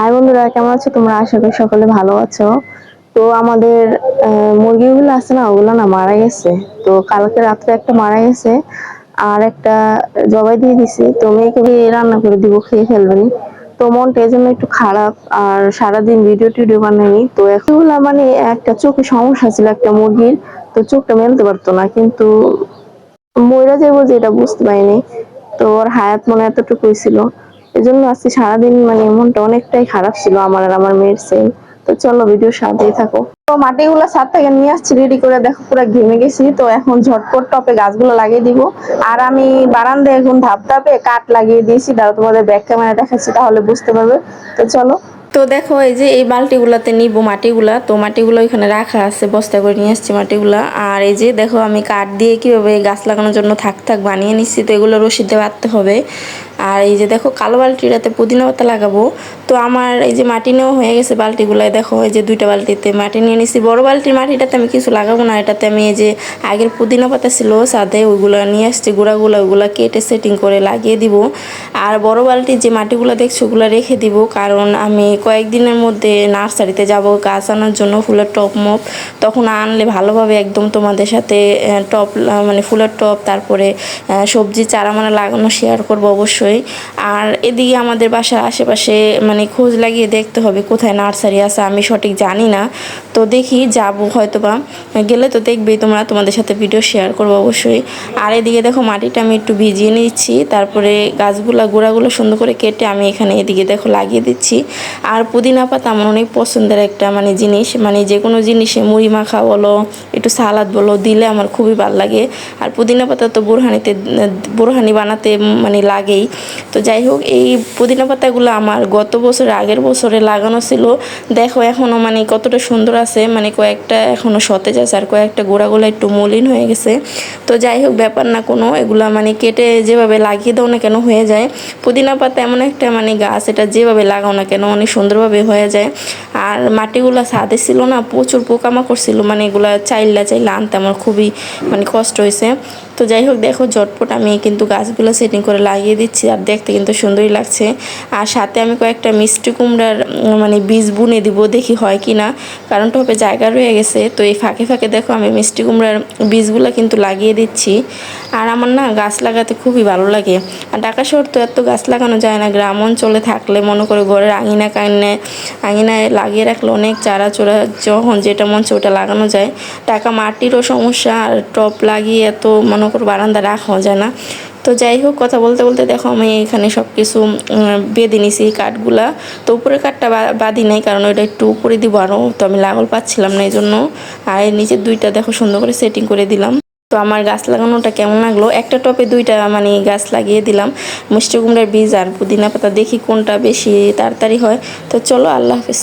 High বন্ধুরা, কেমন আছো? তোমরা আশা করি সকলে ভালো আছো। তো আমাদের মুরগিগুলো আছে না, ওগুলো না মারা গেছে। তো কালকে রাত্রে একটা মারা গেছে, আর একটা জবাই দিয়ে দিছি। তো মেয়েকে রান্না করে দিব, খেয়ে ফেলবেনি। তো মনটা এই জন্য একটু খারাপ, আর সারাদিন ভিডিও টিডিও বানাইনি। তো এগুলা মানে একটা চোখে সমস্যা ছিল একটা মুরগির, তো চোখটা মেলতে পারতো না। কিন্তু ময়রা যে এটা বুঝতে পারিনি। তো ওর হায়াত মনে এতটুকুই ছিল। এই জন্য আজকে সারাদিন মানে মনটা অনেকটাই খারাপ ছিল আমার আর আমার মেয়ের সেম তো চলো ভিডিও সাথেই থাকো। তো মাটিগুলো ছাদ থেকে নিয়ে আসছি রেডি করে দেখো পুরো ঘেমে গেছি। তো এখন ঝটপট টপে গাছগুলো লাগিয়ে দিব। আর আমি বারান্দায় এখন ধাপ ধাপে কাঠ লাগিয়ে দিয়েছি। দাঁড়া তোমাদের ব্যাক ক্যামেরা দেখাচ্ছি, তাহলে বুঝতে পারবে। তো চলো। তো দেখো, এই যে এই বালতিগুলাতে নিব মাটিগুলা। তো মাটিগুলো এখানে রাখা আছে, বস্তা করে নিয়ে আসছি মাটিগুলা। আর এই যে দেখো, আমি কাঠ দিয়ে কীভাবে গাছ লাগানোর জন্য থাক থাক বানিয়ে নিচ্ছি। তো এগুলো রশিদে বাঁধতে হবে। আর এই যে দেখো কালো বালতিটাতে পুদিনা পাতা লাগাবো। তো আমার এই যে মাটি নেওয়া হয়ে গেছে বালতিগুলায় দেখো এই যে দুইটা বালতিতে মাটি নিয়ে নিচ্ছি বড় বালতির মাটিটাতে আমি কিছু লাগাবো না, এটাতে আমি এই যে আগের পুদিনা পাতা ছিল, সাদে ওইগুলো নিয়ে আসছি, গুঁড়াগুলো, ওইগুলো কেটে সেটিং করে লাগিয়ে দিব। আর বড় বালতির যে মাটিগুলো দেখছ, ওগুলো রেখে দিব, কারণ আমি কয়েকদিনের মধ্যে নার্সারিতে যাব, গাছ আনার জন্য ফুলের টপ মপ, তখন আনলে ভালোভাবে একদম তোমাদের সাথে টপ মানে ফুলের টপ, তারপরে সবজি চারা মানে লাগানো শেয়ার করব অবশ্যই। আর এদিকে আমাদের বাসার আশেপাশে মানে খোঁজ লাগিয়ে দেখতে হবে কোথায় নার্সারি আছে, আমি সঠিক জানি না। তো দেখি, যাব হয়তো বা গেলে তো দেখবেই তোমরা, তোমাদের সাথে ভিডিও শেয়ার করব অবশ্যই। আর এদিকে দেখো, মাটিটা আমি একটু ভিজিয়ে নিচ্ছি। তারপরে গাছগুলা, গোড়াগুলো সুন্দর করে কেটে আমি এখানে এদিকে দেখো লাগিয়ে দিচ্ছি। আর পুদিনা পাতা আমার অনেক পছন্দের একটা মানে জিনিস। মানে যে কোনো জিনিসে মুড়ি মাখা বলো একটু সালাদ বলো, দিলে আমার খুবই ভালো লাগে। আর পুদিনা পাতা তো বোরহানিতে, বোরহানি বানাতে মানে লাগেই। তো যাই হোক, এই পুদিনা পাতাগুলো আমার গত বছরে আগের বছরে লাগানো ছিল। দেখো এখনও মানে কতটা সুন্দর আছে মানে কয়েকটা এখনও সতেজ আছে আর কয়েকটা গোড়াগুলো একটু মলিন হয়ে গেছে। তো যাই হোক, ব্যাপার না কোনো, এগুলা মানে কেটে যেভাবে লাগিয়ে দাও না কেন হয়ে যায়। পুদিনা পাতা এমন একটা মানে গাছ, এটা যেভাবে লাগাও না কেন, অনেক সুন্দরভাবে হয়ে যায়। আর মাটিগুলো ছাদে ছিল না, প্রচুর পোকামাকড় ছিল মানে এগুলা চাইলা চাইলা আনতে আমার খুবই মানে কষ্ট হয়েছে। তো যাই হোক, দেখো ঝটপট আমি কিন্তু গাছগুলো সেটিং করে লাগিয়ে দিচ্ছি, আর দেখতে কিন্তু সুন্দরই লাগছে। আর সাথে আমি কয়েকটা মিষ্টি কুমড়ার মানে বীজ বুনে দিব, দেখি হয় কি না কারণ টপে জায়গা রয়ে গেছে, তো এই ফাঁকে ফাঁকে দেখো আমি মিষ্টি কুমড়ার বীজগুলো কিন্তু লাগিয়ে দিচ্ছি। আর আমার না গাছ লাগাতে খুবই ভালো লাগে। আর ঢাকা শহর তো এত গাছ লাগানো যায় না, গ্রাম অঞ্চলে থাকলে মনে করে ঘরের আঙিনা কাঙিনে আঙিনায় লাগিয়ে রাখলে অনেক চারা চোরা যখন যেটা মন ওটা লাগানো যায়। টাকা মাটিরও সমস্যা আর টপ লাগিয়ে এত মনে করো বারান্দা রাখা যায় না। তো যাই হোক, কথা বলতে বলতে দেখো আমি এখানে সব কিছু বেঁধে নিছি কাঠগুলা। তো উপরের কাঠটা বাঁধি নাই কারণ ওইটা একটু উপরে দিব আরও তো আমি লাগল পাচ্ছিলাম না এই জন্য আর নিচের দুইটা দেখো সুন্দর করে সেটিং করে দিলাম। তো আমার গাছ লাগানোটা কেমন লাগল? একটা টপে দুইটা মানে গাছ লাগিয়ে দিলাম। মিষ্টি কুমড়ার বীজ আর পুদিনা পাতা দেখি কোনটা বেশি তাড়াতাড়ি হয়। তো চলো, আল্লাহ হাফিজ।